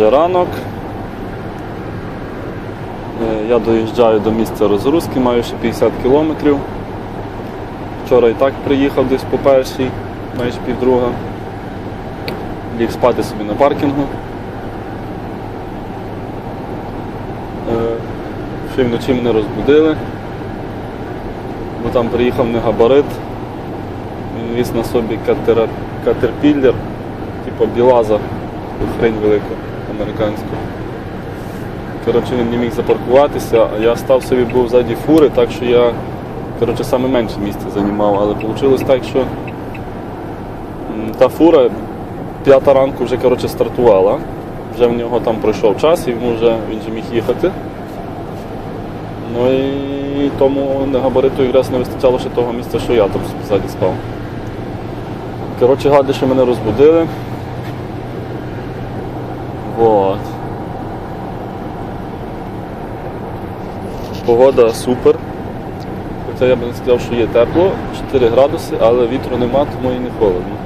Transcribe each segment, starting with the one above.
вже ранок. Е, Я доїжджаю до місця розгрузки, маю ще 50 кілометрів. Вчора і так приїхав десь по першій, майже півдруга. Ліг спати собі на паркінгу. Е, Ще вночі мене розбудили, бо там приїхав не габарит. Він віз на собі катера, катерпіллер, типу білаза, хрень велику американську. Коротше, він не міг запаркуватися, а я став собі був ззаді фури, так що я коротше, саме менше місця займав, але вийшло так, що та фура п'ята ранку вже коротше, стартувала. Вже в нього там пройшов час і вже, він вже міг їхати. Ну і тому на габариту якраз не вистачало ще того місця, що я там ззаді спав. Коротше, гади, що мене розбудили. Вот. Погода супер. Хоча я б не сказав, що є тепло, 4 градуси, але вітру нема, тому і не холодно.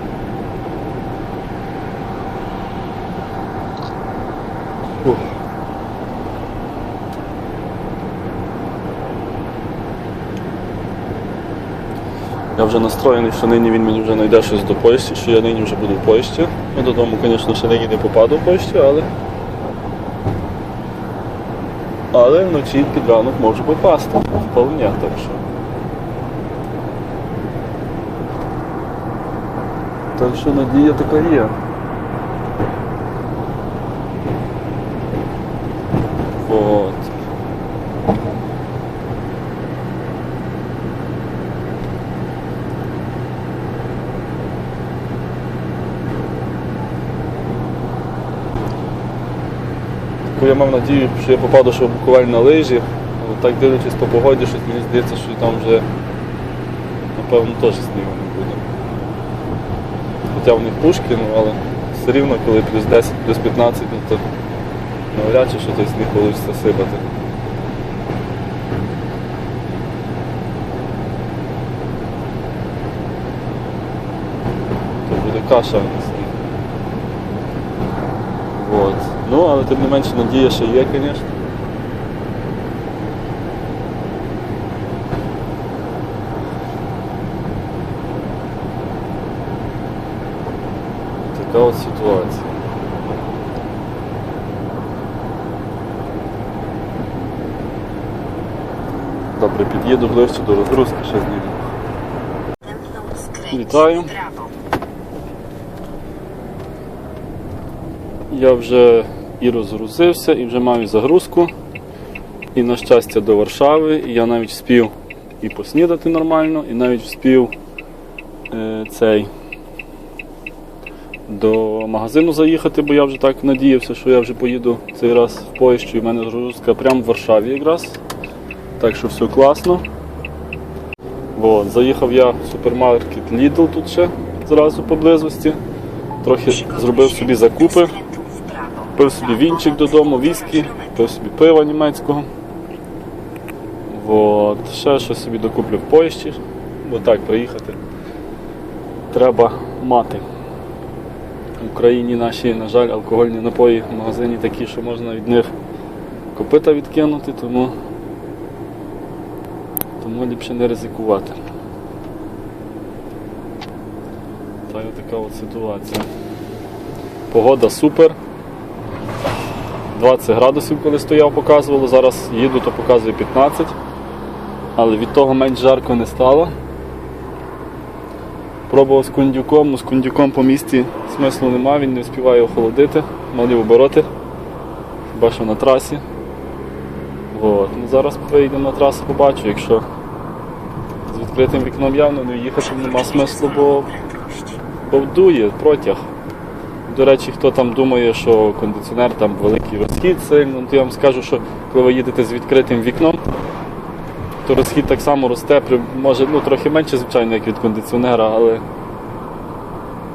Я вже настроєний, що нині він мені вже знайде щось до Польщі, що я нині вже буду в Польщі. Ну, додому, звісно, ще нині не попаду в але. Але вночі під ранок можу попасти. Вполне, так що. Так що надія така є. Вот. Бо я мав надію, що я попаду ще Буковель на лижі, але так дивлячись по погоді, щось мені здається, що там вже напевно теж снігу не буде. Хоча в них пушки, ну але все рівно, коли плюс 10, плюс 15, ну, то навряд чи що той сніг вийде сипати. То буде каша, а не сніг. Вот. Ну, але тим не менше надія ще є, звісно. Така от ситуація. Добре, під'їду ближче до розгрузки, ще зніму. Вітаю. Я вже і розгрузився, і вже маю загрузку. І на щастя до Варшави. І я навіть вспів і поснідати нормально, і навіть вспів е, цей до магазину заїхати, бо я вже так надіявся, що я вже поїду цей раз в Польщу, і в мене загрузка прямо в Варшаві якраз. Так що все класно. От, заїхав я в супермаркет Lidl тут ще зразу поблизості. Трохи зробив собі закупи. Купив собі вінчик додому, віскі, купив собі пива німецького. Вот. Ще щось собі докуплю в Польщі, бо так приїхати. Треба мати. В Україні наші, на жаль, алкогольні напої в магазині такі, що можна від них копита відкинути, тому, тому ліпше не ризикувати. Та й така от ситуація. Погода супер. 20 градусів, коли стояв, показувало. Зараз їду, то показує 15. Але від того менш жарко не стало. Пробував з кундюком, ну з кундюком по місті смислу нема, він не встигає охолодити, малі обороти. Хіба що на трасі. От. Ну, зараз вийдемо на трасу, побачу, якщо з відкритим вікном явно не їхати нема смислу, бо, бо вдує протяг. До речі, хто там думає, що кондиціонер там великий розхід сильно, то я вам скажу, що коли ви їдете з відкритим вікном, то розхід так само росте, може ну, трохи менше, звичайно, як від кондиціонера, але,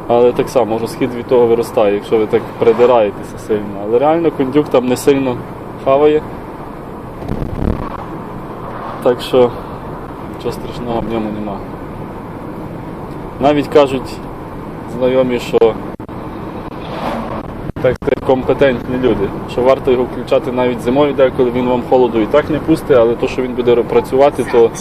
але так само розхід від того виростає, якщо ви так придираєтеся сильно. Але реально кондюк там не сильно хаває. Так що нічого страшного в ньому нема. Навіть кажуть знайомі, що так сказати, компетентні люди, що варто його включати навіть зимою, деколи він вам холоду і так не пустить, але то, що він буде працювати, то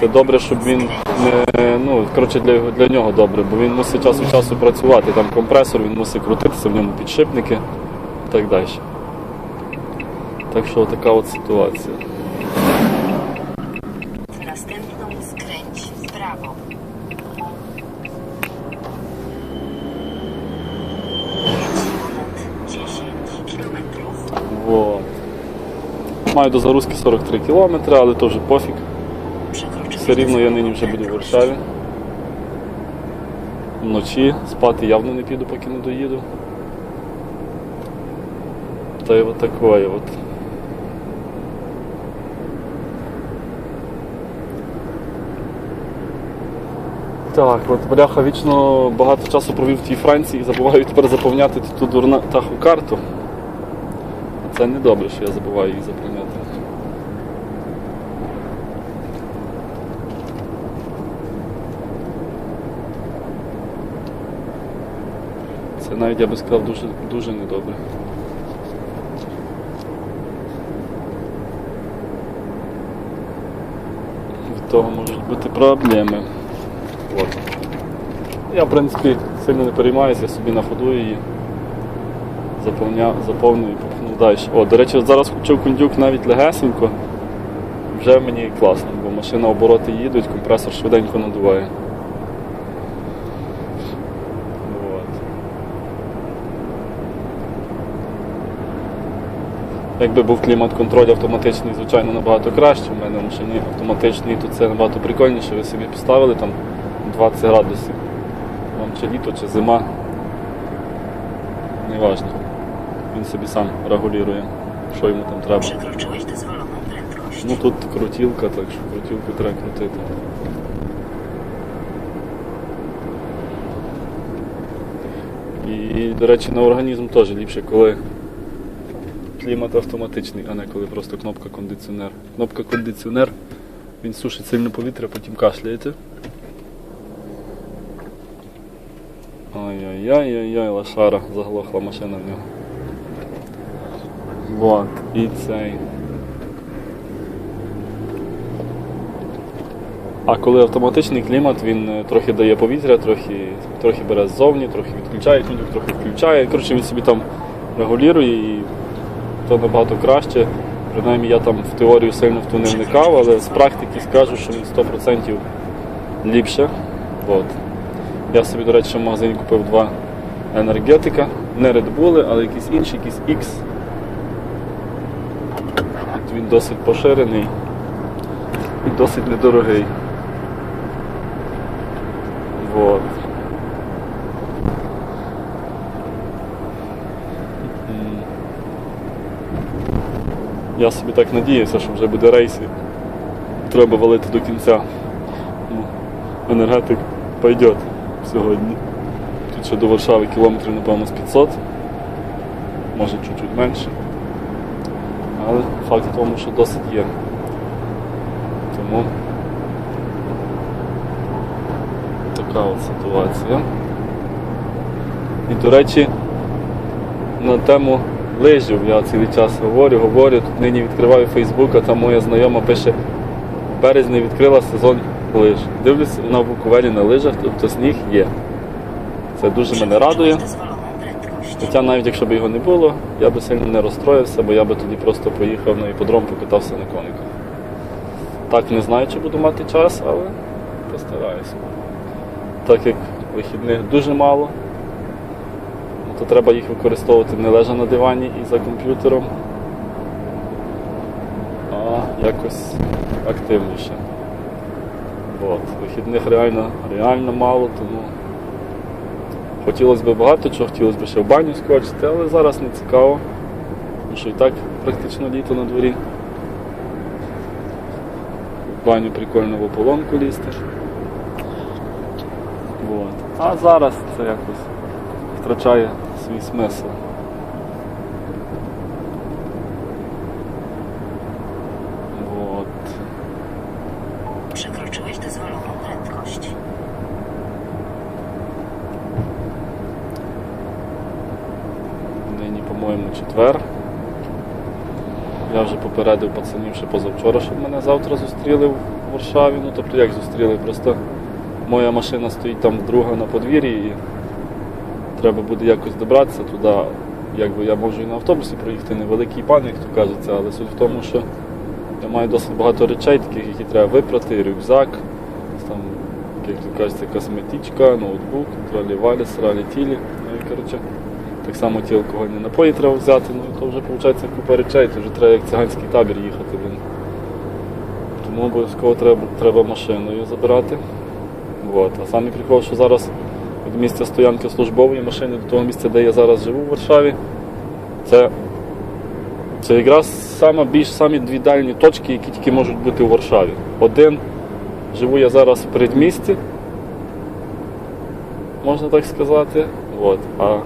це добре, щоб він не ну коротше для його для нього добре, бо він мусить час від часу працювати. Там компресор, він мусить крутитися, в ньому підшипники і так далі. Так що така от ситуація. Następną skręć w. Jedź ponad 10 kilometrów. Вот. Маю до загрузки 43 кілометри, але то вже пофіг. Все рівно я нині вже буду в. Варшаві. Вночі спати явно не піду, поки не доїду. Та й от такое от. Так, от бляха вічно багато часу провів в тій Франції і забуваю тепер заповняти ту дурна таху карту. Це не добре, що я забуваю її заповняти. Це навіть я би сказав дуже, дуже недобре. Від того можуть бути проблеми. От. Я, в принципі, сильно не переймаюся, я собі на ходу її заповня, заповнюю і попхну далі. О, до речі, зараз включив кондюк навіть легесенько. Вже мені класно, бо машина обороти їдуть, компресор швиденько надуває. От. Якби був клімат-контроль автоматичний, звичайно, набагато краще. У мене в машині автоматичний, то це набагато прикольніше. Ви собі поставили там 20 градусів. Вам чи літо, чи зима. Неважно. Він собі сам регулює, що йому там треба. Przekroczyłeś dozwoloną prędkość. Ну тут крутілка, так що крутілку треба крутити. І, до речі, на організм теж ліпше, коли клімат автоматичний, а не коли просто кнопка кондиціонер. Кнопка кондиціонер, він сушить сильно повітря, потім кашляєте. Ой-ой-ой-ой-ой, лошара, заглохла машина в нього. Вот, цей. А коли автоматичний клімат, він е, трохи дає повітря, трохи, трохи бере ззовні, трохи відключає кондюк, трохи включає. Коротше, він собі там регулює і то набагато краще. Принаймні я там в теорію сильно в ту не вникав, але з практики скажу, що він 100% ліпше. От. Я собі, до речі, в магазині купив два енергетика. Не Red Bull, але якісь інші, якісь X. Він досить поширений і досить недорогий. Вот. Я собі так надіявся, що вже буде рейс і треба валити до кінця. Ну, енергетик пойдет сьогодні. Тут ще до Варшави кілометрів, напевно, з 500, може чуть-чуть менше. Але факт тому, що досить є. Тому така от ситуація. І, до речі, на тему лижів я цілий час говорю, говорю. Тут нині відкриваю Фейсбук, а там моя знайома пише, в березні відкрила сезон лиж. Дивлюсь, вона в Буковелі на лижах, тобто сніг є. Це дуже мене радує. Хоча навіть якщо б його не було, я би сильно не розстроївся, бо я би тоді просто поїхав на іподром, покатався на кониках. Так не знаю, чи буду мати час, але постараюся. Так як вихідних дуже мало, ну, то треба їх використовувати не лежа на дивані і за комп'ютером, а якось активніше. От. Вихідних реально, реально мало, тому Хотілося б багато чого, хотілося б ще в баню скочити, але зараз не цікаво. Тому що і так практично літо на дворі. В баню прикольно в ополонку лізти. Вот. А зараз це якось втрачає свій смисл. Попередив пацанів ще позавчора, щоб мене завтра зустріли в Варшаві. Ну тобто як зустріли? Просто моя машина стоїть там друга на подвір'ї і треба буде якось добратися туди. Якби я можу і на автобусі проїхати, невеликий пан, як то кажеться, але суть в тому, що я маю досить багато речей, таких, які треба випрати, рюкзак, там, як то кажеться, косметичка, ноутбук, тралі-валі, сралі-тілі. Ну і коротше, так само ті алкогольні напої треба взяти, ну то вже виходить купа речей, то вже треба як циганський табір їхати. Тому обов'язково треба, треба машиною забирати. От. А самий прикол, що зараз від місця стоянки службової машини до того місця, де я зараз живу в Варшаві, це, це якраз саме більш самі дві дальні точки, які тільки можуть бути у Варшаві. Один живу я зараз в передмісті, можна так сказати. От. А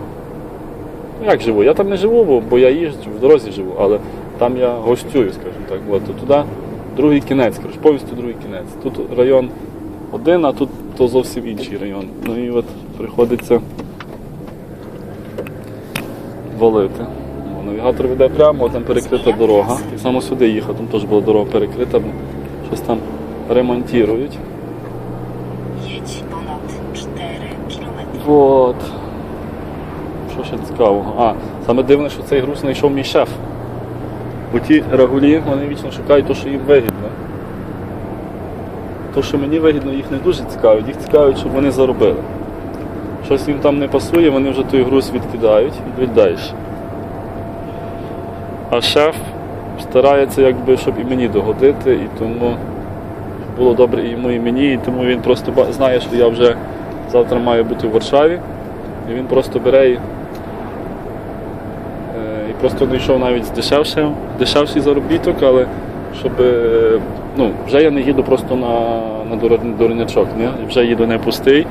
ну, як живу? Я там не живу, бо, бо я їжджу, в дорозі живу, але там я гостюю, скажімо так. От. То туди другий кінець, коротше, повністю другий кінець. Тут район один, а тут то зовсім інший район. Ну і от приходиться валити. Навігатор веде прямо, там перекрита дорога. Так само сюди їхав, там теж була дорога перекрита, бо щось там ремонтують. Jedź ponad 4 km. Вот. Що ще цікавого? А, саме дивне, що цей груз знайшов мій шеф. Бо ті рагулі, вони вічно шукають те, що їм вигідно. То, що мені вигідно, їх не дуже цікавить, їх цікавить, щоб вони заробили. Щось їм там не пасує, вони вже той груз відкидають і далі. А шеф старається, якби, щоб і мені догодити, і тому було добре і йому, і мені, і тому він просто знає, що я вже завтра маю бути в Варшаві. І він просто бере і просто знайшов навіть з дешевшим, дешевший заробіток, але щоб е, ну, вже я не їду просто на, на дурнячок, ні? вже їду не пустий,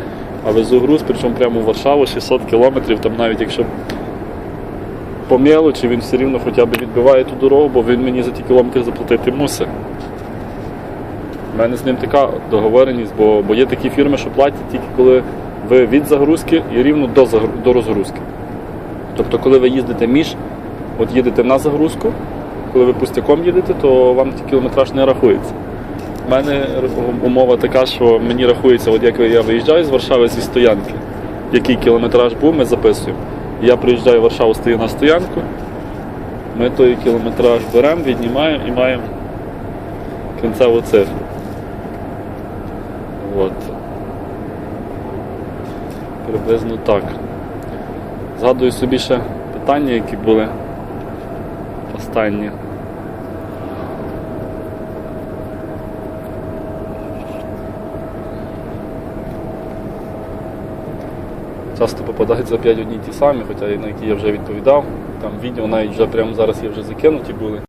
а везу груз, причому прямо в Варшаву 600 кілометрів, там навіть якщо по мелочі, він все рівно хоча б відбиває ту дорогу, бо він мені за ті кілометри заплатити мусить. У мене з ним така договореність, бо, бо є такі фірми, що платять тільки коли ви від загрузки і рівно до, до розгрузки. Тобто, коли ви їздите між, от їдете на загрузку, коли ви пустяком їдете, то вам кілометраж не рахується. У мене умова така, що мені рахується, от як я виїжджаю з Варшави зі стоянки, який кілометраж був, ми записуємо. Я приїжджаю в Варшаву, стою на стоянку, ми той кілометраж беремо, віднімаємо і маємо кінцеву цифру. От. Приблизно так. Згадую собі ще питання, які були останні. Часто попадають за 5 одні ті самі, хоча на які я вже відповідав. Там відео навіть вже прямо зараз є вже закинуті були.